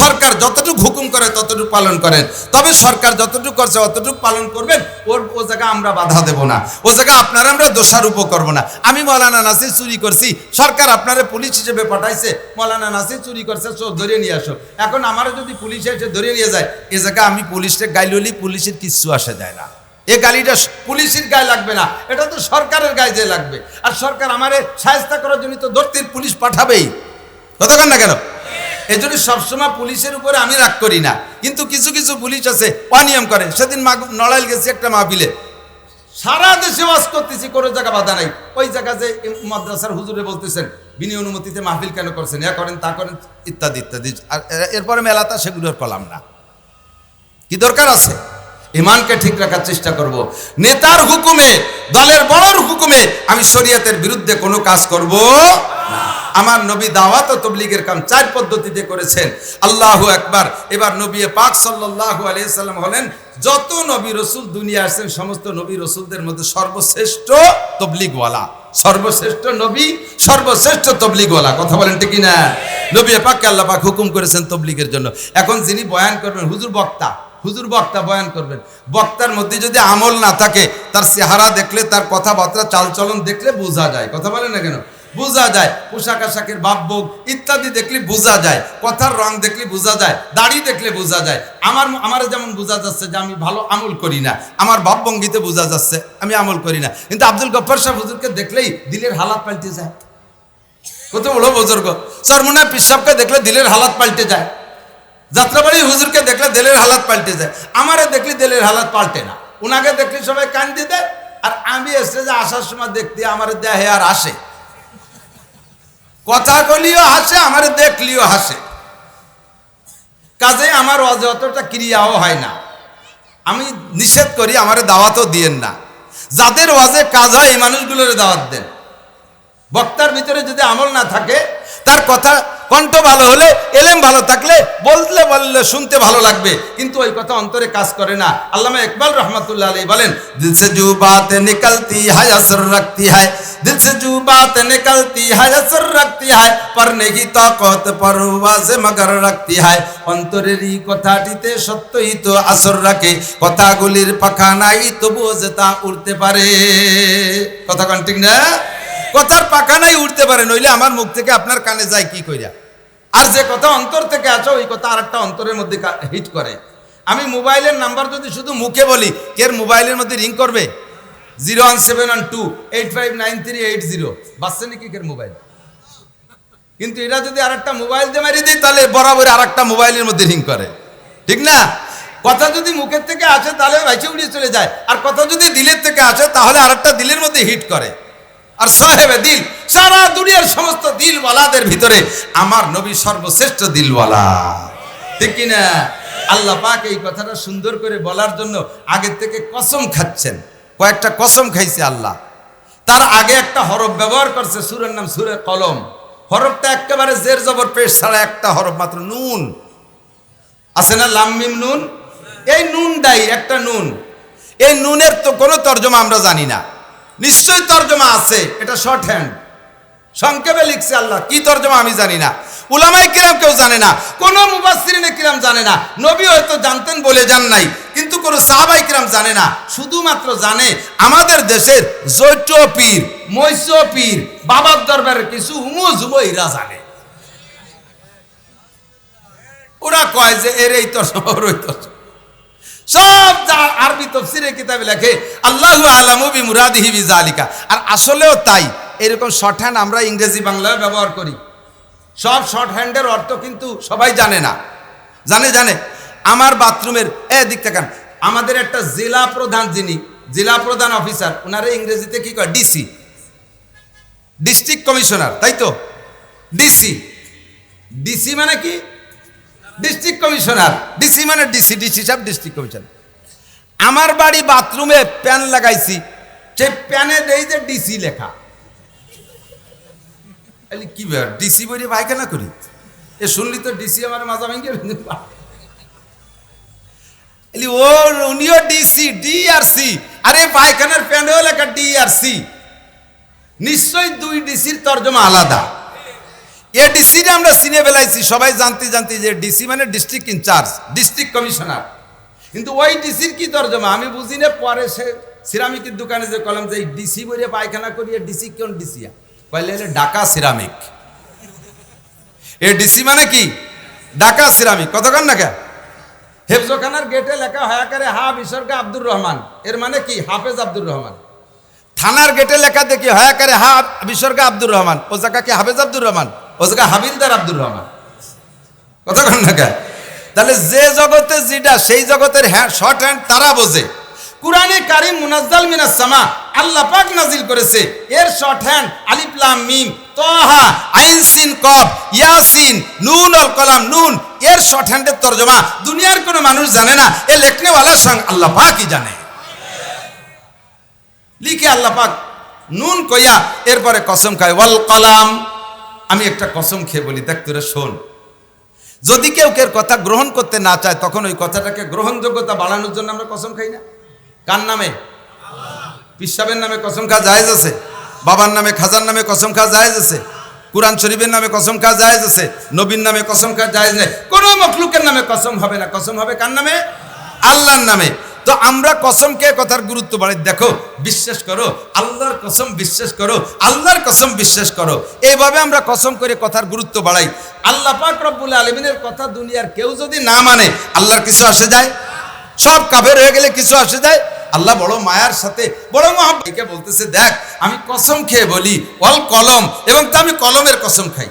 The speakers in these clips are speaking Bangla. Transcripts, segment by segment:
সরকার যতটুকু হুকুম করে ততটুকু পালন করেন। তবে সরকার যতটুকু করছে, অতটুকু পালন করবেন, ওর ও জায়গা আমরা বাধা দেব না। ও জায়গা আপনারা আমরা দোষারোপ করব না। আমি মৌলানা নাসির চুরি করছি। সরকার আপনারা পুলিশ হিসেবে পাঠাইছে। মৌলানা নাসির চুরি করছে চোর ধরে নিয়ে আসো। এখন আমারও যদি পুলিশ এসে ধরে নিয়ে যায়, এ জায়গা আমি পুলিশকে গাইললি পুলিশের কিচ্ছু আসে যায় না। এ গালিটা পুলিশের গায়ে লাগবে না। এটা তো সরকারের গায়ে যে লাগবে। আর সরকার আমারে সাহায্য করার জন্য তো ধরতে পুলিশ পাঠাবেই। কতক্ষণ না কেন? এই জন্য সবসময় পুলিশের উপরে আমি রাগ করি না। কিন্তু কিছু কিছু পুলিশ আছে, অনিয়ম করে। সেদিন নড়াইল গেছি একটা মাহফিলে। সারা দেশে ওয়াজ করতেছি, কোনো জায়গা বাধা নাই। ওই জায়গা যে মাদ্রাসার হুজুরে বলতেছেন বিনি অনুমতিতে মাহফিল কেন করছেন? এ করেন, তা করেন, ইত্যাদি ইত্যাদি। আর এরপরে মেলাটা সেগুলো আর করলাম না। কি দরকার আছে? ইমানকে ঠিক রাখার চেষ্টা করব। নেতার হুকুমে, দলের বড়র হুকুমে আমি শরীয়তের বিরুদ্ধে কোনো কাজ করব। আমার নবী দাওয়াত ও তবলিগের কাম চার পদ্ধতিতে করেছেন। আল্লাহু একবার এবার নবী পাক সাল্লাল্লাহু আলাইহি সাল্লাম হলেন, যত নবী রসুল দুনিয়া আসছেন, সমস্ত নবী রসুলদের মধ্যে সর্বশ্রেষ্ঠ তবলিগওয়ালা। সর্বশ্রেষ্ঠ নবী, সর্বশ্রেষ্ঠ তবলিগওয়ালা। কথা বলেন ঠিক না নবী পাককে আল্লাহ পাক হুকুম করেছেন তবলিগের জন্য। এখন যিনি বয়ান করবেন, হুজুর বক্তা হুজুর বক্তা বয়ান করবেন। বক্তার মধ্যে যদি আমল না থাকে, তার চেহারা দেখলে, তার কথাবার্তা, চালচলন দেখলে বোঝা যায়। কথা বলেন না কেন? বোঝা যায়, পোশাক আশাকের ভাবভোগ ইত্যাদি দেখলে বোঝা যায়, কথার রং দেখলে বোঝা যায়, দাড়ি দেখলে বোঝা যায়। আমার আমার যেমন বোঝা যাচ্ছে যে আমি ভালো আমল করি না, আমার ভাবভঙ্গিতে বোঝা যাচ্ছে, আমি আমল করি না। কিন্তু আব্দুল গফর সাহেব হুজুরকে দেখলেই দিলের হালাত পাল্টে যায়। কত বড় বুজুর্গ। সরমুনা পিসাবকে দেখলে দিলের হালাত পাল্টে যায়। যাত্রাবাড়ি হুজুরকে দেখলে দিলের হালাত পাল্টে যায়। আমারে দেখলে দিলের হালাত পাল্টে না। উনাকে দেখলে সবাই কান দিয়ে। দেয় আর আমি স্টেজে আসার সময় দেখতে আমার দেহে আর আসে। কথা কলিও হাসে, আমার দেখলিও হাসে। কাজে আমার অজ অতটা ক্রিয়াও হয় না। আমি নিষেধ করি, আমার দাওয়াতও দিয়েন না। যাদের ওয়াজে কাজ হয়, এই মানুষগুলোর দাওয়াত দেন। বক্তার ভিতরে যদি আমল না থাকে, তার কথা কণ্ঠ ভালো হলে, এলেম ভালো থাকলে বলতে বললে শুনতে ভালো লাগবে। কিন্তু ওই কথা অন্তরে কাজ করে না। আল্লামা ইকবাল রহমতুল্লাহ আলী বলেন, দিল সে জু বাত নিকলতি হায়, আসর রাখতি হায়। দিল সে জু বাত নিকলতি হায়, আসর রাখতি হায়। পরনে কি তাকত পরওয়াজে মগর রাখতি হায়। অন্তরের এই কথাটিতে সত্যই তো আসর রাখে। কথাগুলির পাখা নাই, তবুও যে তা উড়তে পারে। কথা কন্টিনিউ না? কথার পাকা নাই উঠতে পারে, নইলে আমার মুখ থেকে আপনার কানে যায় কি কইরা। আর যে কথা অন্তর থেকে আছে, ওই কথা আর একটা অন্তরের মধ্যে হিট করে। আমি মোবাইলের নাম্বার যদি শুধু মুখে বলি কের মোবাইলের মধ্যে রিং করবে? Zero one seven one two, eight five nine three eight zero. বাসছে নাকি কের মোবাইল? কিন্তু এটা যদি আর একটা মোবাইল দিয়ে মারি দিই তাহলে বরাবর আর একটা মোবাইলের মধ্যে রিং করে। ঠিক না? কথা যদি মুখের থেকে আসে, তাহলে ভাইসে উড়িয়ে চলে যায়। আর কথা যদি দিলের থেকে আসে, তাহলে আর একটা দিলের মধ্যে হিট করে। আর সাহেবে দিল। সারা দুনিয়ার সমস্ত দিলওয়ালাদের ভিতরে আমার নবী সর্বশ্রেষ্ঠ দিলওয়ালা। ঠিক কিনা আল্লাহ পাক এই কথাটা সুন্দর করে বলার জন্য আগের থেকে কসম খাচ্ছেন। কয়েকটা কসম খাইছে আল্লাহ। তার আগে একটা হরফ ব্যবহার করছে, সুরের নাম সুরে কলম। হরফটা একেবারে জের জবর পেশ ছাড়া একটা হরফ মাত্র নুন। আছে না লাম্মিম নুন? এই নুন নুনটাই একটা নুন। এই নুনের তো কোনো তর্জমা আমরা জানি না। নিশ্চয়ই তর্জমা আছে, এটা শর্ট হ্যান্ড সংক্ষেপে লিখছে আল্লাহ, কি তর্জমা আমি জানি না। উলামাই কিরাম কেউ জানে না, কোন মুবাসিরিনে কিরাম জানে না। নবী হয়তো জানতেন বলে যান নাই, কিন্তু কোন সাহাবাই কিরাম জানে না। শুধুমাত্র জানে আমাদের দেশের জৈট পীর মৈশ পীর, বাবার দরবারের কিছু হুমো ঝুমো জানে। ওরা কয় যে, এর এই তর্জমা ওর ওই তর্জমা সব যা আরবি তফসিরে কিতাবে লেখে, আল্লাহু আলামু বি মুরাদিহি বিজালিকা আর আসলেও তাই, এরকম শর্ট হ্যান্ড আমরা ইংরেজি বাংলায় ব্যবহার করি। সব শর্ট হ্যান্ডের অর্থ কিন্তু সবাই জানে না। জানে জানে। আমার বাথরুমের এ দিক থেকে আমাদের একটা জেলা প্রধান যিনি, জেলা প্রধান অফিসার ওনারা ইংরেজিতে কি কয়? ডিসি ডিস্ট্রিক্ট কমিশনার তাই তো? ডিসি ডিসি মানে কি? ডিস্ট্রিক্ট কমিশনার ডিসি মানে ডিসি ডিসি সাহেব ডিস্ট্রিক্ট কমিশনার আমার বাড়ি বাথরুমে প্যান লাগাইছি। সেই প্যানে দেই যে ডিসি লেখা। কি ব্যাপার? ডিসি বই পায়খানা করি? এ শুনলি তো ডিসি আমার মাজা ভেঙে এলি ও, উনিও ডিসি ডি আর পায়খানার প্যানেও লেখা ডি আর সি নিশ্চয়ই দুই ডিসির তর্জমা আলাদা। এ ডিসিটা আমরা চিনে ফেলাইছি, সবাই জানতে জানতে যে ডিসি মানে ডিস্ট্রিক্ট ইনচার্জ ডিস্ট্রিক্ট কমিশনার কিন্তু ওই ডিসির কি তর্জমা? আমি বুঝি না, পরে সে সিরামিকের দোকানে যে কলম যে ডিসি বলে পায়খানা করিয়ে ডিসি কোন ডিসিয়া কইলে হলে ঢাকা সিরামিক। এ ডিসি মানে কি? ঢাকা সিরামিক। কতক্ষণ না কে হেফজখানার গেটে লেখা হয়া করে হা বিসর্গ আব্দুর রহমান। এর মানে কি? হাফেজ আব্দুর রহমান। থানার গেটে লেখা দেখি হয়া করে হা বিসর্গ আব্দুর রহমান। ও জায়গা কি হাফেজ আব্দুর রহমান? ও হাবিলদার আব্দুর রহমান। কতক্ষণ না কে তাহলে যে জগতে যেটা, সেই জগতের হ্যাঁ শর্ট হ্যান্ড তারা বোঝে। কুরআনে কারিম মুনাজ্জাল মিনাস সামা, আল্লাহ পাক নাজিল করেছে। এর শর্ট হ্যান্ড আলিফ, লাম, মিম, তাহা, আইন, সিন, কফ, ইয়াসিন, নুন আল কলাম, নুন, এর শর্ট হ্যান্ডের তরজমা দুনিয়ার কোনো মানুষ জানে না। এ লেখনেওয়ালা সঙ্গ আল্লাহ পাকই জানে। লিখে আল্লাহ পাক নুন কইয়া এরপরে কসম খায়, ওয়াল কলাম আমি একটা কসম খেয়ে বলি, দেখ তোরা শোন। যদি কেউ কেউ কথা গ্রহণ করতে না চায়, তখন ওই কথাটাকে গ্রহণযোগ্যতা বাড়ানোর জন্য আমরা কসম খাই না। কার নামে? পিসাবের নামে কসম খা জায়েজ আছে। বাবার নামে, খাজার নামে কসম খা জায়েজ আছে। কোরআন শরীফের নামে কসম খা জায়েজ আছে। নবীর নামে কসম খা জায়েজ নেই। কোনো মখলুকের নামে কসম হবে না। কসম হবে কার নামে? আল্লাহর নামে। তো আমরা কসম কসমকে কথার গুরুত্ব বাড়াই? দেখো, বিশ্বাস করো, আল্লাহর কসম বিশ্বাস করো, আল্লাহর কসম বিশ্বাস করো। এইভাবে আমরা কসম করে কথার গুরুত্ব বাড়াই। আল্লাহ পাক রব্বুল আলমিনের কথা দুনিয়ার কেউ যদি না মানে আল্লাহর কিছু আসে যায়? সব কাফের হয়ে গেলে কিছু আসে যায়? আল্লাহ বড় মায়ার সাথে, বড় মহাব্বাইকে বলতেছে, দেখ, আমি কসম খেয়ে বলি অল কলম, এবং তা আমি কলমের কসম খাই।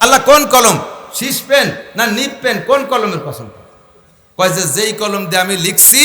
আল্লাহ কোন কলম? শীষ পেন না নিপ পেন? কোন কলমের কসম খাই? কয় যেই কলম দিয়ে আমি লিখছি,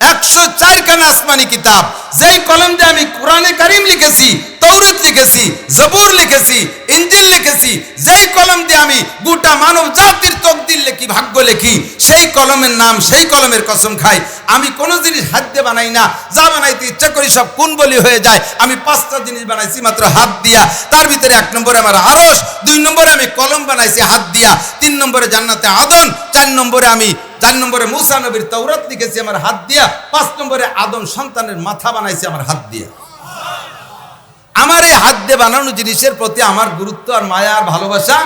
একশো চারখানা আসমানি কিতাব। যেই কলম দিয়ে আমি কোরআনে কারিম লিখেছি তৌরিত লিখেছি, জবুর লিখেছি ইঞ্জিল লিখেছি, যেই কলম দিয়ে আমি গোটা মানব জাতির তকদিল লিখি ভাগ্য লিখি সেই কলমের নাম, সেই কলমের কসম খাই। আমি কোনো জিনিস হাত দিয়ে বানাই না, যা বানাইতে ইচ্ছা করি সব কোন বলি হয়ে যায়। আমি পাঁচটা জিনিস বানাইছি মাত্র হাত দিয়া। তার ভিতরে এক নম্বরে আমার আরস দুই নম্বরে আমি কলম বানাইছি হাত দিয়া। তিন নম্বরে জান্নাতে আদন চার নম্বরে আমি, চার নম্বরে মুসা নবীর তৌরাত লিখেছি আমার হাত দিয়া। পাঁচ নম্বরে আদম সন্তানের মাথা বানাইছি আমার হাত দিয়া। আমার এই হাত দিয়ে বানানো জিনিসের প্রতি আমার গুরুত্ব আর মায়া আর ভালোবাসা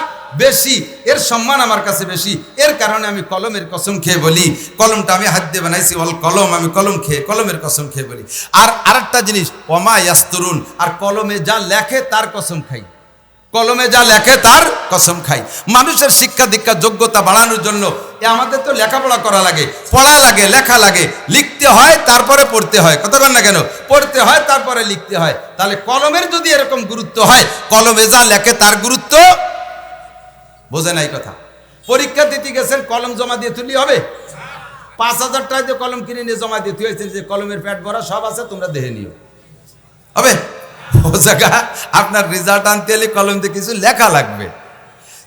বেশি, এর সম্মান আমার কাছে বেশি। এর কারণে আমি কলমের কসম খেয়ে বলি, কলমটা আমি হাত দিয়ে বানাইছি বল কলম, আমি কলম খেয়ে, কলমের কসম খেয়ে বলি। আর আরেকটা জিনিস অমা ইয়াস্তরুন, আর কলমে যা লেখে তার কসম খাই। কলমে যা লেখে তার কসম খাই। মানুষের শিক্ষা দীক্ষা, যোগ্যতা বাড়ানোর জন্য এ আমাদের তো লেখাপড়া করা লাগে, পড়া লাগে, লেখা লাগে, লিখতে হয়, তারপরে পড়তে হয়। কতক্ষণ না কেন? পড়তে হয়, তারপরে লিখতে হয়। তাহলে কলমের যদি এরকম গুরুত্ব হয়, কলমে যা লেখে তার গুরুত্ব বোঝে নাই কথা। পরীক্ষা দিতে গেছেন, কলম জমা দিয়ে তুলি হবে? পাঁচ হাজার টাকা দিয়ে কলম কিনে নিয়ে জমা দিয়ে তুই যে কলমের প্যাট ভরা সব আছে, তোমরা দেখে নিও। হবে? আপনার রেজাল্ট আনতে হলে কলম দিয়ে কিছু লেখা লাগবে।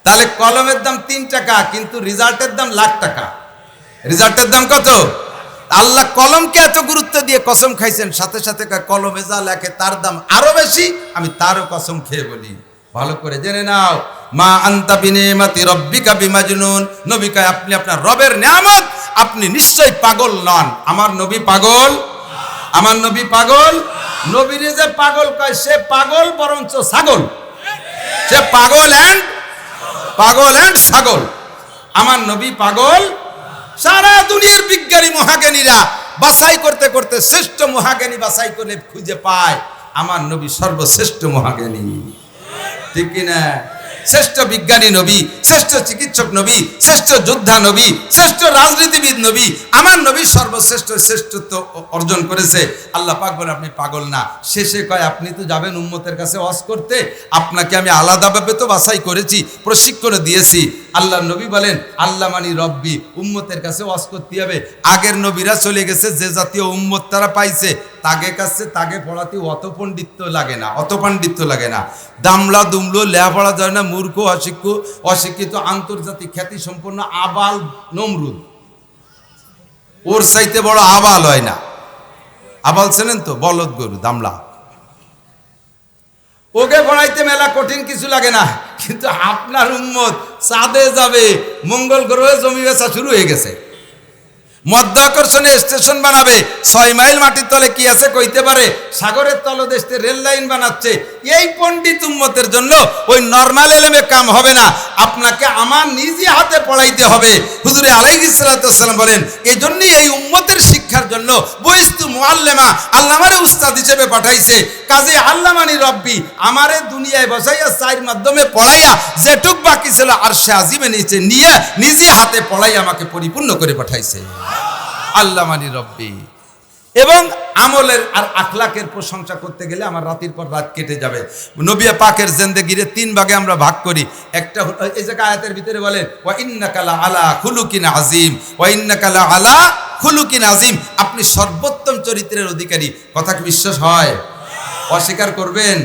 তাহলে কলমের দাম তিন টাকা, কিন্তু রেজাল্টের দাম লাখ টাকা। রেজাল্টের দাম কত? আল্লাহ কলমকে এত গুরুত্ব দিয়ে কসম খাইছেন, সাথে সাথে কলমে যা লেখে তার দাম আরও বেশি, আমি তারও কসম খেয়ে বলি। ভালো করে জেনে নাও। মা আন্তা বিনেমাতি রব্বিকা বিমাজনুন। নবী কয় আপনি আপনার রবের নিয়ামত, আপনি নিশ্চয়ই পাগল নন। আমার নবী পাগল? আমার নবী পাগল? নবীরে যে পাগল কয়, সে পাগল বরঞ্চ ছাগল। সে পাগল অ্যান্ড পাগল অ্যান্ড ছাগল। আমার নবী পাগল? সারা দুনিয়ার বিজ্ঞানী মহাজ্ঞানীরা বাছাই করতে করতে শ্রেষ্ঠ মহাজ্ঞানী বাছাই করে খুঁজে পায়। আমার নবী সর্বশ্রেষ্ঠ মহাজ্ঞানী। ঠিক কিনা? শ্রেষ্ঠ বিজ্ঞানী নবী, শ্রেষ্ঠ চিকিৎসক নবী, শ্রেষ্ঠ যোদ্ধা নবী, শ্রেষ্ঠ রাজনীতিবিদ নবী, আমার নবী সর্বশ্রেষ্ঠ শ্রেষ্ঠত্ব অর্জন করেছে। আল্লাহ পাক বলে, আপনি পাগল না। শেষে কয়, আপনি তো যাবেন উম্মতের কাছে ওয়াজ করতে। আপনাকে আমি আলাদাভাবে তো বাছাই করেছি প্রশিক্ষণ দিয়েছি। আল্লাহ নবী বলেন আল্লাহ মানি রব্বি, উম্মতের কাছে ওয়াজ করতে হবে। আগের নবীরা চলে গেছে, যে জাতীয় উম্মত তারা পাইছে। তাগে কাছে তাগে পড়াতে অত পণ্ডিত্য লাগে না, অত পাণ্ডিত্য লাগে না। দামলা দুমলো লেহাপড়া যায় না, মূর্খ, অশিক্ষ, অশিক্ষিত, আন্তর্জাতিক খ্যাতি সম্পন্ন আবাল নমরুদ। ওর চাইতে বড় আবাল হয় না। আবাল ছিলেন তো, বলদ গরু, দামলা। ওকে পড়াইতে মেলা কঠিন কিছু লাগে না, কিন্তু আপনার উম্মত চাঁদে যাবে, মঙ্গল গ্রহে জমি বেচা শুরু হয়ে গেছে। মধ্যাকর্ষণে স্টেশন বানাবে। ছয় মাইল মাটির তলে কি আছে কইতে পারে? সাগরের তলদেশে রেল লাইন বানাচ্ছে। এই উম্মতের জন্য ওই নর্মাল এলেমে কাম হবে না। আপনাকে আমার নিজে হাতে পড়াইতে হবে। হুজুরে আলাইহিসসালাম বলেন এই জন্যই এই উম্মতের শিক্ষার জন্য মুআল্লেমা আল্লামারে উস্তাদ হিসেবে পাঠাইছে। কাজে আল্লামানি রব্বি আমারে দুনিয়ায় বসাইয়া চাইর মাধ্যমে পড়াইয়া যেটুক বাকি ছিল আর সে আজিমে নিচে নিয়ে নিজে হাতে পড়াই আমাকে পরিপূর্ণ করে পাঠাইছে। আল্লামানি রব্বি। এবং আমলের আর আখলাকের প্রশংসা করতে গেলে আমার রাতের পর রাত কেটে যাবে। নবিয়া পাকের জেন্দেগিরে তিন ভাগে আমরা ভাগ করি। একটা এই জায়গা আয়াতের ভিতরে বলেন ওয়া ইন্নাকালা আলা খুলুকিন আজিম ওয়া ইন্নাকালা আলা খুলুকিন আজিম আপনি সর্বোত্তম চরিত্রের অধিকারী। কথা কি বিশ্বাস হয়? অস্বীকার করবেন?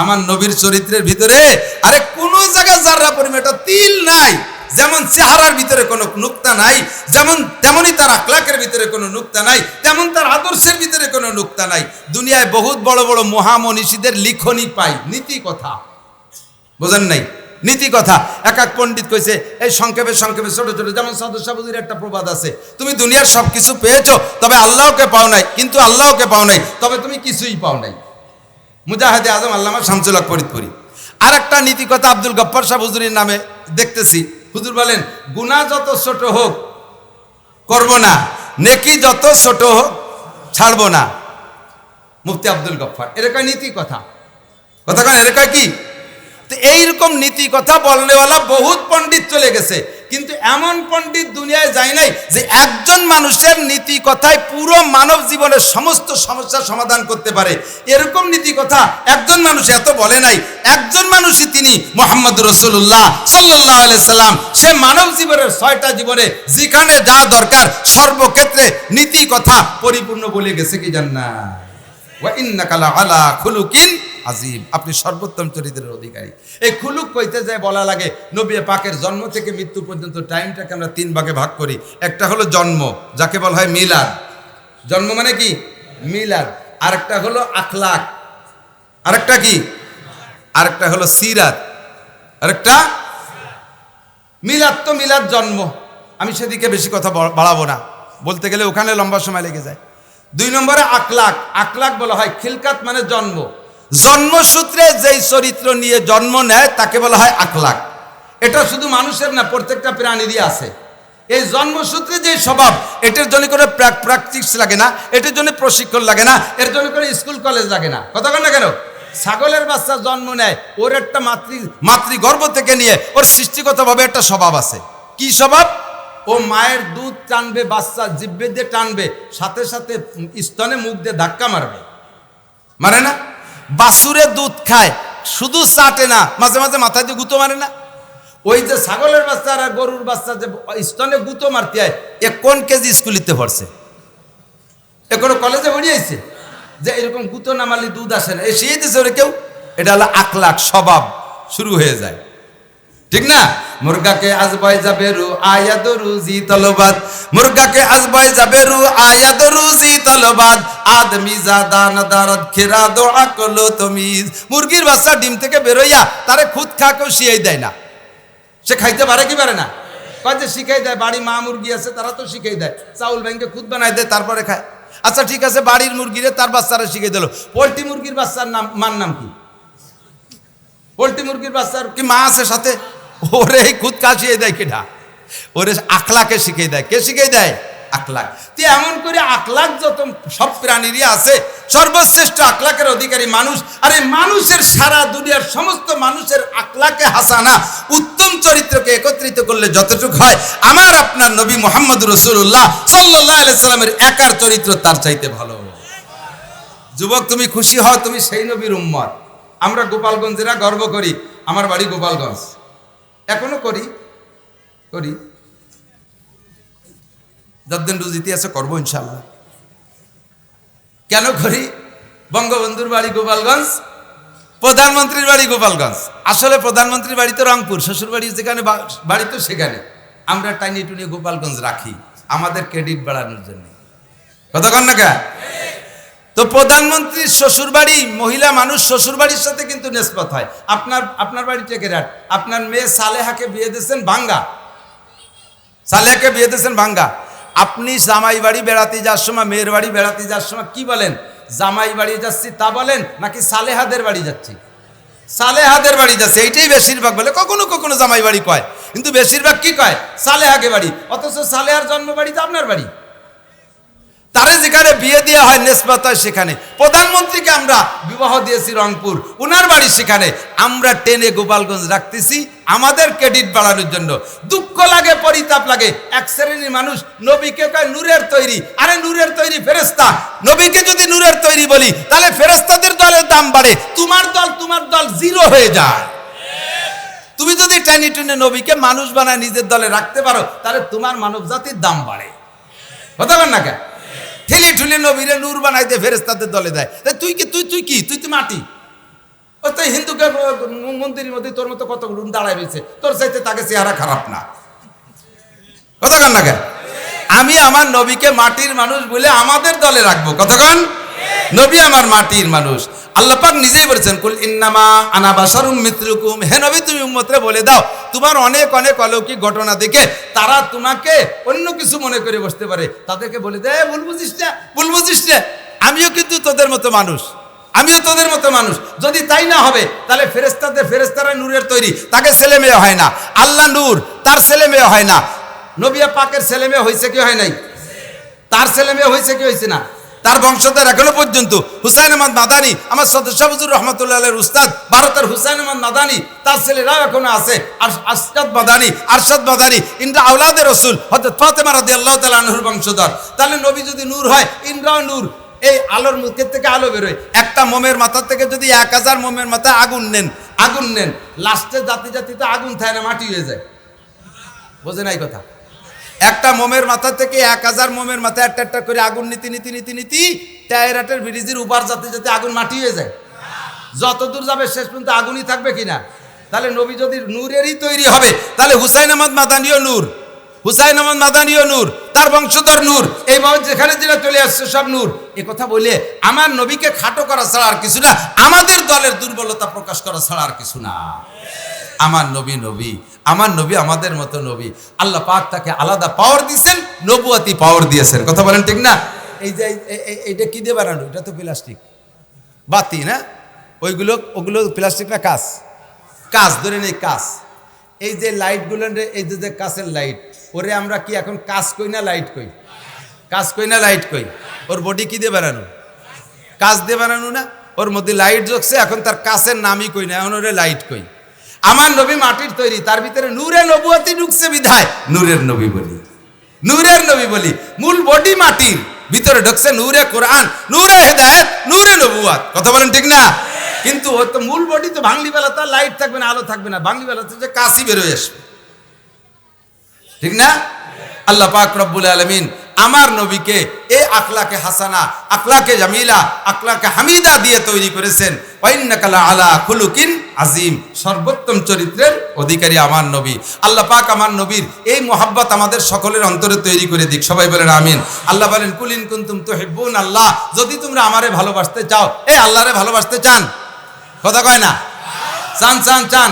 আমার নবীর চরিত্রের ভিতরে আরে কোনো জায়গা যারা পরিমাণ তিল নাই। যেমন চেহারার ভিতরে কোনো নুক্তা নাই, যেমন তেমনই তার আকলাকের ভিতরে কোনো নুক্তা নাই, তেমন তার আদর্শের ভিতরে কোনো নুক্তা নাই। দুনিয়ায় বহুত বড় বড় মহামনীষীদের লিখনই পাই। নীতি কথা। বোঝেন নাই? নীতি কথা। এক এক পণ্ডিত কইছে, এই সংক্ষেপে সংক্ষেপে, ছোট ছোট, যেমন সদস্যাবুদির একটা প্রবাদ আছে। তুমি দুনিয়ার সব কিছু পেয়েছ, তবে আল্লাহকে পাও নাই, কিন্তু আল্লাহকে পাও নাই, তবে তুমি কিছুই পাও নাই। মুজাহিদে আজম আল্লামা শামসুল হক ফরিদপুরি। আর একটা নীতি কথা আব্দুল গফ্ফার শাহ হুজুরের নামে দেখতেছি। হুজুর বলেন গুনা যত ছোট হোক, করব না। নেকি যত ছোট হোক, ছাড়ব না। মুফতি আব্দুল গফ্ফার। এরকম নীতি কথা। কথা কেন এরকম কি? তো এইরকম নীতি কথা বলনেওয়ালা বহুত পণ্ডিত চলে গেছে। কিন্তু এমন পণ্ডিত দুনিয়ায় যায় নাই যে একজন মানুষের নীতি কথায় পুরো মানব জীবনের সমস্ত সমস্যার সমাধান করতে পারে। এরকম নীতি কথা একজন মানুষ এত বলে নাই। একজন মানুষই তিনি মোহাম্মদ রসুল্লাহ সাল্লাহ সাল্লাম। সে মানব জীবনের ছয়টা জীবনে যেখানে যা দরকার সর্বক্ষেত্রে নীতি কথা পরিপূর্ণ বলে গেছে, কি জান না? ওয়া ইন্নাকালা আলা খুলুকিন আজিম, আপনি সর্বোত্তম চরিত্রের অধিকারী। এই খুলুক কইতে যায় বলা লাগে, নবী পাকের জন্ম থেকে মৃত্যু পর্যন্ত টাইমটাকে আমরা তিন ভাগে ভাগ করি। একটা হলো জন্ম, যাকে বলা হয় মিলাদ। জন্ম মানে কি? মিলাদ। আরেকটা হলো আখলাক। আরেকটা কি? আরেকটা হলো সিরাত। আরেকটা? মিলাদ তো মিলাদ জন্ম। আমি সেদিকে বেশি কথা বাড়াবো না। বলতে গেলে ওখানে লম্বা সময় লেগে যায়। দুই নম্বরে আকলাক আকলাক বলা হয় খিলকাত মানে জন্ম। জন্মসূত্রে যেই চরিত্র নিয়ে জন্ম নেয়, তাকে বলা হয় আকলাক এটা শুধু মানুষের না, প্রত্যেকটা প্রাণীরই আছে। এই জন্মসূত্রে যে স্বভাব, এটার জন্য করে প্র্যাকটিস লাগে না, এটার জন্য প্রশিক্ষণ লাগে না, এর জন্য করে স্কুল, কলেজ লাগে না। কথা কন না কেন? ছাগলের বাচ্চা জন্ম নেয়, ওর একটা মাতৃ মাতৃগর্ভ থেকে নিয়ে ওর সৃষ্টিগতভাবে একটা স্বভাব আছে। কি স্বভাব? ও মায়ের দুধ টানবে, বাচ্চা জিব্বে দিয়ে টানবে, সাথে সাথে স্তনে মুখ দিয়ে ধাক্কা মারবে। মারে না? বাসুরে দুধ খায়, শুধু চাটে না, মাঝে মাঝে মাথায় দিয়ে গুঁতো মারে না। ওই যে ছাগলের বাচ্চা আর গরুর বাচ্চা যে স্তনে গুঁতো মারতে হয় এ কোন কেজি স্কুলিতে পড়ছে? এ কোনো কলেজে বেরিয়েছে যে এরকম গুঁতো নামালি দুধ আসে না। এ শিয়ে দিছে ওরে কেউ। এটা হলো আখলাখ স্বভাব, শুরু হয়ে যায়। ঠিক না? মুরগাকে আজবাই যাবে রু আয়াদ রুজি তলবাদ মুরগাকে আজবাই যাবে রু আয়াদ রুজি তলবাদ আদমি জাদান দারদ খেরা দো আকলো তমিজ। মুরগির বাচ্চা ডিম থেকে বেরোইয়া তারে খুদ খা কেউ শিয়াই দেয় না। সে খাইতে পারে কি পারে না? যে শিখাই দেয়, বাড়ি মা মুরগি আছে, তারা তো শিখাই দেয়। চাউল ব্যাংকে খুদ বানাই দেয়, তারপরে খায়। আচ্ছা ঠিক আছে, বাড়ির মুরগিরে তার বাচ্চারা শিখিয়ে দিল। পোলট্রি মুরগির বাচ্চার নাম, মার নাম কি? পোলট্রি মুরগির বাচ্চার কি মা আছে সাথে? ওরে খুদ কাশিয়ে দেয় কেটা ওরে আখলাকে শিখিয়ে দেয়। কে শিখিয়ে দেয়? আখলাক। তুই এমন করে আখলাক যত সব প্রাণীরই আছে, সর্বশ্রেষ্ঠ আখলাকের অধিকারী মানুষ। আর এই মানুষের সারা দুনিয়ার সমস্ত মানুষের আখলাকে হাসানা উত্তম চরিত্রকে একত্রিত করলে যতটুকু হয়, আমার আপনার নবী মোহাম্মদ রসুল্লাহ সাল্লাহ সাল্লামের একার চরিত্র তার চাইতে ভালো। যুবক, তুমি খুশি হও, তুমি সেই নবীর উম্মত। আমরা গোপালগঞ্জেরা গর্ব করি। আমার বাড়ি গোপালগঞ্জ। এখনও করি করি। যতদিন রুজিতে আছে করব ইনশাল্লাহ। কেন করি? বঙ্গবন্ধুর বাড়ি গোপালগঞ্জ, প্রধানমন্ত্রীর বাড়ি গোপালগঞ্জ। আসলে প্রধানমন্ত্রীর বাড়ি তো রংপুর শ্বশুর বাড়ি যেখানে বাড়ি তো সেখানে। আমরা টাইনি টুনি গোপালগঞ্জ রাখি, আমাদের ক্রেডিট বাড়ানোর জন্য। কতক্ষণ না কে তো প্রধানমন্ত্রীর শ্বশুরবাড়ি, মহিলা মানুষ শ্বশুরবাড়ির সাথে কিন্তু নেসপত হয়। আপনার আপনার বাড়ি টেকেরাট আপনার মেয়ে সালেহাকে বিয়ে দিয়েছেন বাঙ্গা সালেহাকে বিয়ে দিয়েছেন বাঙ্গা আপনি জামাই বাড়ি বেড়াতে যাওয়ার সময়, মেয়ের বাড়ি বেড়াতে যাওয়ার সময় কি বলেন? জামাই বাড়ি যাচ্ছি তা বলেন, নাকি সালেহাদের বাড়ি যাচ্ছি? সালেহাদের বাড়ি যাচ্ছে, এইটাই বেশিরভাগ বলে। কখনো কখনো জামাই বাড়ি কয়। কিন্তু বেশিরভাগ কি কয়? সালেহাকে বাড়ি। অথচ সালেহার জন্ম বাড়ি তো আপনার বাড়ি। তারে যেখানে বিয়ে দেওয়া হয় নেসপাত হয় সেখানে। প্রধানমন্ত্রীকে আমরা বিবাহ দিয়েছি রংপুর, উনার বাড়ি সেখানে। আমরা টেনে গোপালগঞ্জ রাখতেছি আমাদের ক্রেডিট বাড়ানোর জন্য। দুঃখ লাগে, পরিতাপ লাগে। এক শ্রেণির মানুষ নবীকে কয়, নূরের তৈরি। আরে নূরের তৈরি ফেরেস্তা নবীকে যদি নূরের তৈরি বলি, তাহলে ফেরেস্তাদের দলের দাম বাড়ে। তোমার দল তোমার দল জিরো হয়ে যায়। তুমি যদি টেনে টেনে নবীকে মানুষ বানায় নিজের দলে রাখতে পারো, তাহলে তোমার মানব জাতির দাম বাড়ে। কথা বল না কেন? ঠেলে ঠুলে নবীরে নূর বানাইতে ফেরেস্তাদের দলে দেয়। তুই কি তুই তুই কি? তুই তো মাটি। ও তো হিন্দুকে মন্দিরের মধ্যে তোর মতো কত দাঁড়ায় রয়েছে। তোর চাইতে তাকে চেহারা খারাপ না। কথা কন না আমি আমার নবীকে মাটির মানুষ বলে আমাদের দলে রাখব। কতক্ষণ নবী আমার মাটির মানুষ। আল্লাহ পাক নিজেই বলেছেন, কুল ইন্নামা আনা বাসারুম মিত্রুকুম হে নবী, তুমি উম্মতরে বলে দাও, তোমার অনেক অনেক অলৌকিক ঘটনা দেখে তারা তোমাকে অন্য কিছু মনে করে বসতে পারে। তাদেরকে বলে দে, ভুল বুঝিস না, ভুল বুঝিস না। আমিও কিন্তু তোদের মতো মানুষ, আমিও তোদের মতো মানুষ। যদি তাই না হবে, তাহলে ফেরেস্তাদের ফেরেস্তারা নূরের তৈরি। তাকে ছেলে মেয়ে হয় না, আল্লাহ নূর, তার ছেলে মেয়ে হয় না। নবিয়া পাকের ছেলে মেয়ে হয়েছে কি হয় নাই? তার ছেলে মেয়ে হয়েছে কি হয়েছে না? তার বংশধর এখনও পর্যন্ত হুসাইন আহমদ মাদানি, আমার সদস্য হুজুর রহমতুল্লাহ উস্তাদ, ভারতের হুসাইন আহমদ মাদানি, তার ছেলেরাও এখনও আছে। আর আরশাদ মাদানি আরশাদ মাদানি, ইন্দ্রা আউলাদের রসুল হজরত ফাতেমা রাদি আল্লাহ তালা নূর বংশধর। তাহলে নবী যদি নূর হয়, ইন্দ্রাও নূর। এই আলোর মুখের থেকে আলো বেরোয়। একটা মোমের মাথা থেকে যদি এক হাজার মোমের মাথায় আগুন নেন আগুন নেন, লাস্টে জাতি জাতিতে আগুন থাকে না, মাটি হয়ে যায়। বোঝে নাই কথা? একটা মোমের মাথা থেকে এক হাজার মোমের মাথায় একটা একটা করে আগুন নীতি নীতি নীতি নীতি টায়ারাটের ব্রিজের উপার যাতে যাতে আগুন মাটি হয়ে যায়। যত দূর যাবে শেষ পর্যন্ত আগুনই থাকবে কিনা? তাহলে নবী যদি নূরেরই তৈরি হবে, তাহলে হুসাইন আহমদ মাদানীয় নূর। হুসাইন আহমদ মাদানীয় নূর, তার বংশধর নূর। এইভাবে যেখানে যেটা চলে আসছে সব নূর। এ কথা বলে আমার নবীকে খাটো করা ছাড়া আর কিছু না, আমাদের দলের দুর্বলতা প্রকাশ করা ছাড়া আর কিছু না। আমার নবী নবী, আমার নবী আমাদের মতো নবী। আল্লাহ পাক তাকে আলাদা পাওয়ার দিয়েছেন, নবুয়াতি পাওয়ার দিয়েছেন। কথা বলেন ঠিক না? এই যে, এই- এই- এই- এইটা কি দিয়ে বানানো? এটা তো প্লাস্টিক বাতি, না? ওইগুলো, ওগুলো প্লাস্টিক না কাঁচ? কাঁচ, ধরে নেই কাঁচ। এই যে লাইটগুলো এই যে যে লাইট ওরে আমরা কি এখন কাজ কই না লাইট কই? কাজ কই না লাইট কই? ওর বডি কি দিয়ে বানানো? কাজ দিয়ে বানানো না? ওর মধ্যে লাইট জ্বলছে, এখন তার কাছের নামই কই না, এখন ওরে লাইট কই। আমার নবী মাটির তৈরি, তার ভিতরে নূরে নবুয়াতি ঢুকছে বিধায় নূরের নবী বলি। নূরের নবী বলি, মূল বডি মাটির ভিতরে ঢুকছে নূরে কোরআন, নূরে হেদায়েত, নূরে নবুয়াত। কথা বলেন ঠিক না? কিন্তু ও তো মূল বডি তো ভাঙলি বেলা তার লাইট থাকবে না, আলো থাকবে না ভাঙলি বেলাতে যে কাশি বেরোয় আসবে। ঠিক না? আল্লাহ পাক রব্বুল আলমিন আমার নবীকে এ আকলাকে হাসানা আকলাকে জামিলা আকলাকে হামিদা দিয়ে তৈরি করেছেন। আলা খুলুকিন আজিম। সর্বোত্তম চরিত্রের অধিকারী আমার নবী। আল্লাহ পাক আমার নবীর এই মোহাব্বত আমাদের সকলের অন্তরে তৈরি করে দিক। সবাই বলেন আমিন। আল্লাহ বলেন, কুলিন কুন্তুম তো হেব্বুন আল্লাহ। যদি তোমরা আমারে ভালোবাসতে চাও এই আল্লাহরে ভালোবাসতে চান? কথা কয় না? চান চান চান।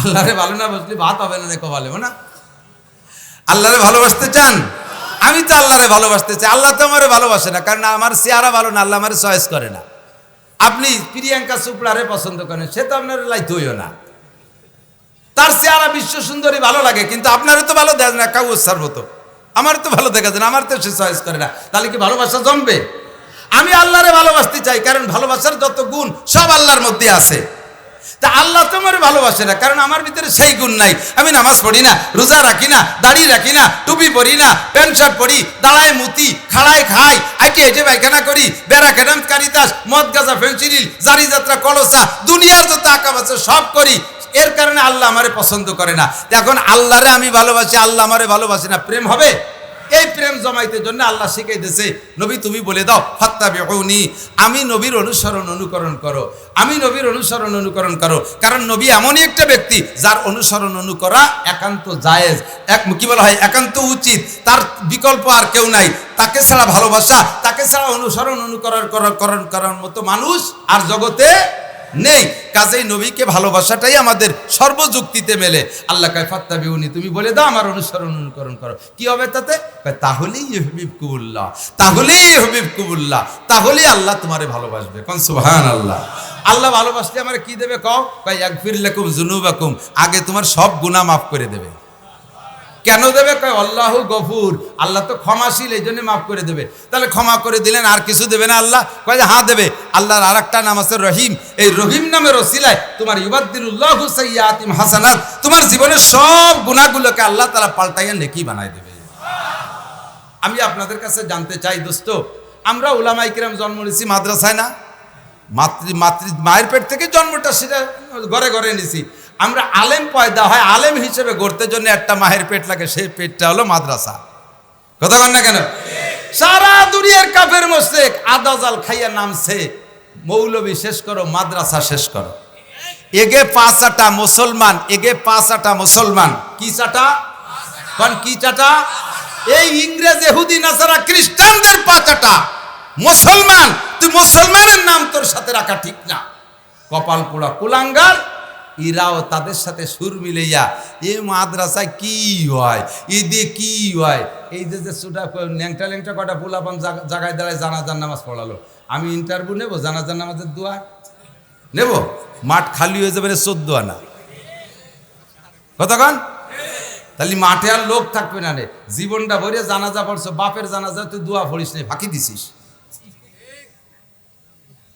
আল্লাহরে ভালো না বসলে ভাত হবে না দেখো ভালো না আল্লাহরে ভালোবাসতে চান? আমি তো আল্লাহরে ভালোবাসতে চাই। আল্লাহ তো আমারে ভালোবাসে না, কারণ আমার চেহারা ভালো না, আল্লাহ আমার চয়েস করে না। আপনি প্রিয়াঙ্কা চোপড়ারে পছন্দ করেন, সে তো আপনার লাইতে হইও না। তার চেহারা বিশ্ব সুন্দরী ভালো লাগে, কিন্তু আপনারও তো ভালো দেয় না কাউ সার্বত আমার তো ভালো দেখা যায় না, আমার তো সে চয়েস করে না। তাহলে কি ভালোবাসা জমবে? আমি আল্লাহরে ভালোবাসতে চাই, কারণ ভালোবাসার যত গুণ সব আল্লাহর মধ্যে আছে। তা আল্লাহ তো আমার ভালোবাসে না, কারণ আমার ভিতরে সেই গুণ নাই। আমি নামাজ পড়ি না, রোজা রাখি না, দাড়ি রাখি না, টুপি পরি না, প্যান্ট শার্ট পরি, দাঁড়ায় মুতি, খাড়ায় খাই আইটি হেঁটে পায়খানা করি, বেড়া কেরাম কারিতাস মদ গাজা ফেন্সিডিল জারি যাত্রা, কলসা, দুনিয়ার যত আঁকা আছে সব করি। এর কারণে আল্লাহ আমারে পছন্দ করে না। এখন আল্লাহরে আমি ভালোবাসি, আল্লাহ আমারে ভালোবাসি না, প্রেম হবে? এই প্রেম জমাইতে জন্য আল্লাহ শিখাইতেছে, নবী, তুমি বলে দাও ফাত্তা বেউনি আমি নবীর অনুসরণ অনুকরণ করো, আমি নবীর অনুসরণ অনুকরণ করো। কারণ নবী এমনই একটা ব্যক্তি যার অনুসরণ অনুকরা একান্ত জায়েজ, এক, কি বলা হয়, একান্ত উচিত, তার বিকল্প আর কেউ নাই, তাকে ছাড়া ভালোবাসা, তাকে ছাড়া অনুসরণ অনুকরণ করার করার মতো মানুষ আর জগতে নেই। কাজেই নবীকে ভালোবাসাটাই আমাদের সর্বযুক্তিতে মেলে। আল্লাহ কয়, ফাত্তাবিউনি, তুমি বলে দাও আমার অনুসরণ অনুকরণ করো। কি হবে তাতে? তাহলেই হবিব কুবুল্লাহ তাহলেই হবিব কুবুল্লাহ তাহলেই আল্লাহ তোমারে ভালোবাসবে। কোন সুবহান আল্লাহ আল্লাহ ভালোবাসলে আমার কি দেবে কও? কয় একফির লেকুম জুনুবাকুম আগে তোমার সব গুনাহ মাফ করে দেবে। কেন দেবে? কয়, আল্লাহ গফুর। আল্লাহ তো ক্ষমাশীল, এই জন্য মাফ করে দেবে। তাহলে ক্ষমা করে দিলেন, আর কিছু দেবে না আল্লাহ? কয় যে হ্যাঁ দেবে। আল্লাহর আর একটা নাম আছে রহিম। এই রহিম নামের ওসিলায় তোমার ইবাদ্দিনুল্লাহ হুসাইয়াতিম হাসানাত, তোমার জীবনের সব গুণাগুলোকে আল্লাহ তারা পাল্টাইয়া নেকি বানাই দেবে। আমি আপনাদের কাছে জানতে চাই দোস্ত, আমরা উলামাই কিরাম জন্ম নিয়েছি মাদ্রাসায় না? মাতৃ মাতৃ, মায়ের পেট থেকে জন্মটা সেটা ঘরে ঘরে নিছি। আমরা আলেম পয়দা হয়, আলেম হিসেবে গড়তে জন্য একটা মাহের পেট লাগে, সেই পেটটা হলো মাদ্রাসা। কথা কন না কেন? সারা দুনিয়ার কাফের মোশেক আদা জাল খাইয়া নামছে। মৌলবী শেষ করো, মাদ্রাসা শেষ করো। এগে পাঁচাটা মুসলমান, এগে পাঁচাটা মুসলমান। কি চাটা? কন কি চাটা? এই ইংরেজ এহুদি নাসারা খ্রিস্টানদের পাঁচাটা। মুসলমান তুই মুসলমানের নাম তোর সাথে রাখা ঠিক না। কপাল পোড়া কুলাঙ্গার ইরাও তাদের সাথে সুর মিলাইয়া, এ মাদ্রাসায় কি হয়? ঈদে কি হয়? এই যে যে সুটা ল্যাংটা ল্যাংটা কটা পোলাপান জাগায় দাঁড়ায় জানাজার নামাজ পড়ালো। আমি ইন্টারভিউ নেব, জানাজার নামাজের দোয়া? নেব? মাঠ খালি হয়ে যাবে চোদ্দ আনা। কতক্ষণ? তাহলে মাঠে আর লোক থাকবে না রে। জীবনটা ভরে জানাজা পড়ছো, বাপের জানাজা তুই দোয়া পড়িস নি, ফাঁকি দিছিস।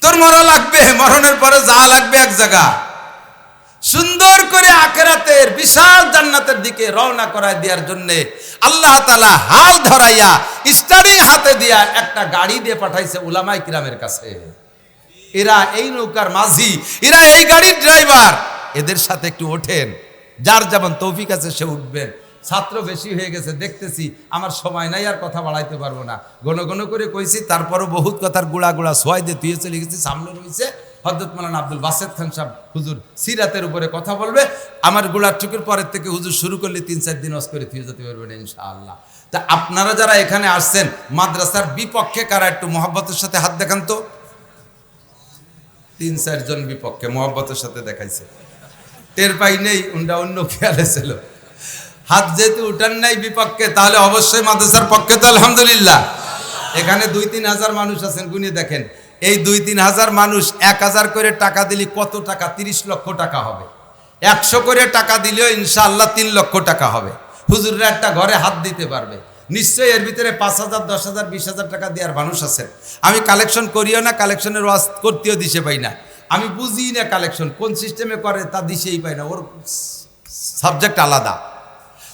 তোর মরা লাগবে, মরণের পরে যা লাগবে এক জায়গা। সুন্দর করে আখেরাতের বিশাল জান্নাতের দিকে রওনা করায় দেওয়ার জন্য আল্লাহ তালা হাল ধরাইয়া স্টারিং হাতে দিয়া একটা গাড়ি দিয়ে পাঠাইছে উলামাই কিরামের কাছে। এরা এই নৌকার মাঝি, এরা এই গাড়ির ড্রাইভার। এদের সাথে একটু ওঠেন, যার যেমন তৌফিক আছে সে উঠবেন। ছাত্র বেশি হয়ে গেছে, দেখতেছি আমার সময় নাই, আর কথা বাড়াইতে পারব না। ঘন ঘন করে কইছি, তারপরও বহুত কথার গুড়া গুড়া সোয়াই দিয়ে তুই চলে গেছি সামনে রয়েছে। হজরত মালান আব্দুল বাসেদ খান সাহেব হুজুর সিরাতের উপরে কথা বলবে। আমার গোলার চুকের পরের থেকে হুজুর শুরু করলে তিন চার দিন করে তুই যেতে পারবেন ইনশাআল্লাহ। তা আপনারা যারা এখানে আসছেন, মাদ্রাসার বিপক্ষে কারা একটু মহব্বতের সাথে হাত দেখান তো? তিন চারজন বিপক্ষে মহব্বতের সাথে দেখাইছে। টের পাই নেই, উনটা অন্য খেয়ালে ছিল। হাত যেহেতু উঠান নাই বিপক্ষে, তাহলে অবশ্যই মাদ্রাসার পক্ষে তো আলহামদুলিল্লাহ। এখানে দুই তিন হাজার মানুষ আছেন গুনিয়ে দেখেন। এই দুই তিন হাজার মানুষ এক হাজার করে টাকা দিলে কত টাকা? তিরিশ লক্ষ টাকা হবে। একশো করে টাকা দিলেও ইনশাআল্লাহ তিন লক্ষ টাকা হবে। হুজুররা একটা ঘরে হাত দিতে পারবে। নিশ্চয়ই এর ভিতরে পাঁচ হাজার, দশ হাজার, বিশ হাজার টাকা দেওয়ার মানুষ আছেন। আমি কালেকশন করিও না, কালেকশনের ওয়াজ করতেও দিশে পাই না। আমি বুঝি না কালেকশন, কোন সিস্টেমে করে তা দিশেই পাই না। ওর সাবজেক্ট আলাদা।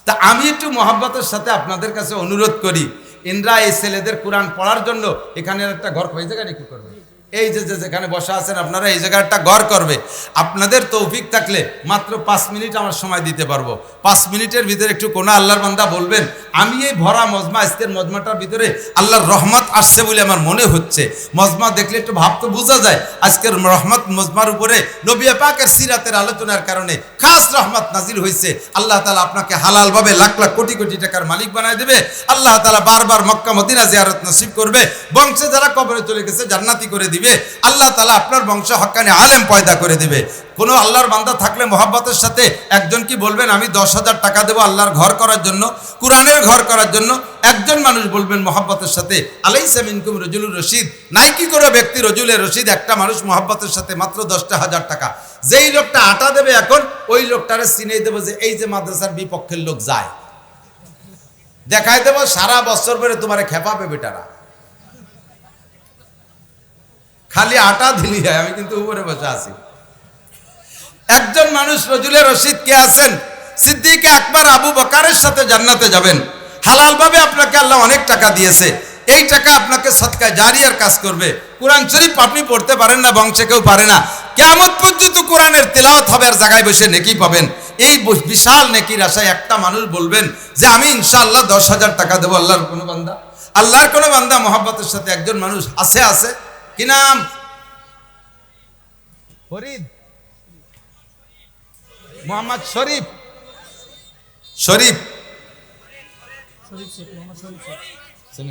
তা আমি একটু মহাব্বতের সাথে আপনাদের কাছে অনুরোধ করি ইন্দ্রা এই ছেলেদের কোরআন পড়ার জন্য এখানে একটা ঘর এই জায়গায় কি করবে? এই যে যেখানে বসা আছেন আপনারা এই একটা ঘর করবে। আপনাদের তৌফিক থাকলে মাত্র পাঁচ মিনিট আমার সময় দিতে পারব। পাঁচ মিনিটের ভিতরে একটু কোনো আল্লাহর বান্দা বলবেন, আমি এই ভরা মজমা, আজকের মজমাটার ভিতরে আল্লাহর রহমত আসছে বলে আমার মনে হচ্ছে। মজমা দেখলে একটু ভাব তো বোঝা যায়। আজকের রহমত মজমার উপরে নবিয়া পাকের সিরাতের আলোচনার কারণে খাস রহমত নাজির হয়েছে আল্লাহ তালা আপনাকে হালালভাবে লাখ লাখ কোটি কোটি টাকার মালিক বানায় দেবে। আল্লাহ তালা বারবার মক্কা, মদিনা জিয়ারত নসিব করবে। বংশে যারা কবরে চলে গেছে জান্নাতি করে দিবে। আল্লাহ তালা আপনার বংশ হক্কানে আলেম পয়দা করে দিবে। কোনো আল্লাহর বান্দা থাকলে মোহাব্বতের সাথে একজন কি বলবেন, আমি দশ হাজার টাকা দেবো আল্লাহর ঘর করার জন্য, কোরআনের ঘর করার জন্য একজন মানুষ বলবেন মোহাব্বতের সাথে আলাই সামিনকুম রজুলুর রশিদ নাই কি করে ব্যক্তি রজুলের রশিদ, একটা মানুষ মোহাব্বতের সাথে মাত্র দশটা হাজার টাকা। যেই লোকটা আটা দেবে এখন, ওই লোকটারে চিনেই দেবো যে এই যে মাদ্রাসার বিপক্ষের লোক যায়। দেখাই দেবো সারা বছর ধরে তোমার খেপাবে বেটারা। খালি আটা দিলি হয়, আমি কিন্তু উপরে বসে আছি। একজন মানুষ রজুলের রশিদ কে আছেন? সিদ্দিকে আকবর আবু বকারের সাথে জান্নাতে যাবেন। হালালভাবে আপনাকে আল্লাহ অনেক টাকা দিয়েছে। এই টাকা আপনাকে সৎকায় জারিয়ার কাজ করবে। কোরআন শরীফ আপনি পড়তে পারেন না, বংশে কেউ পারে না। কেমন পর্যন্ত কোরআনের তেলাওয়াত হবে আর জায়গায় বসে নেকি পাবেন। এই বিশাল নেকির আশায় একটা মানুষ বলবেন যে, আমি ইনশাআল্লাহ দশ হাজার টাকা দেবো আল্লাহর কোনো বান্দা। আল্লাহর কোনো বান্দা মোহাব্বতের সাথে একজন মানুষ আছে আছে। কি নাম? ফরিদ। মোহাম্মদ শরীফ। শরীফ। শরীফ শেখ মোহাম্মদ শরীফ শেখ।